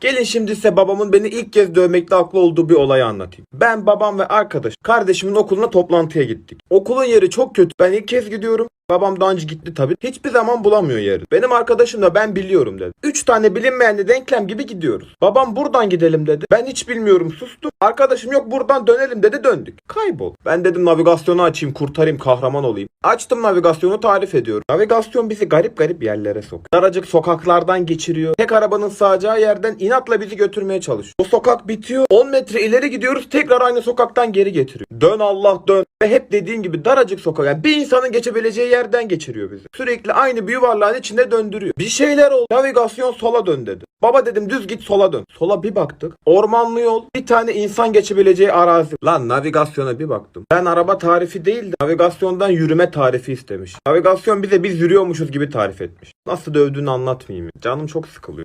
Gelin şimdi size babamın beni ilk kez dövmekte haklı olduğu bir olayı anlatayım. Ben babam ve arkadaş kardeşimin okuluna toplantıya gittik. Okulun yeri çok kötü. Ben ilk kez gidiyorum. Babam daha önce gitti tabii. Hiçbir zaman bulamıyor yeri. Benim arkadaşım da ben biliyorum dedi. Üç tane bilinmeyenli denklem gibi gidiyoruz. Babam buradan gidelim dedi. Ben hiç bilmiyorum sustum. Arkadaşım yok buradan dönelim dedi döndük. Kaybol. Ben dedim navigasyonu açayım kurtarayım kahraman olayım. Açtım navigasyonu tarif ediyorum. Navigasyon bizi garip garip yerlere sokuyor. Daracık sokaklardan geçiriyor. Tek arabanın sağacağı yerden inatla bizi götürmeye çalışıyor. O sokak bitiyor. 10 metre ileri gidiyoruz tekrar aynı sokaktan geri getiriyor. Dön Allah dön. Ve hep dediğin gibi daracık sokak. Yani bir insanın geçebileceği yerden geçiriyor bizi. Sürekli aynı bir yuvarlağın içinde döndürüyor. Bir şeyler oldu. Navigasyon sola dön dedi. Baba dedim düz git sola dön. Sola bir baktık. Ormanlı yol. Bir tane insan geçebileceği arazi. Lan navigasyona bir baktım. Ben araba tarifi değil de navigasyondan yürüme tarifi istemiş. Navigasyon bize biz yürüyormuşuz gibi tarif etmiş. Nasıl dövdüğünü anlatmayayım. Canım çok sıkılıyor.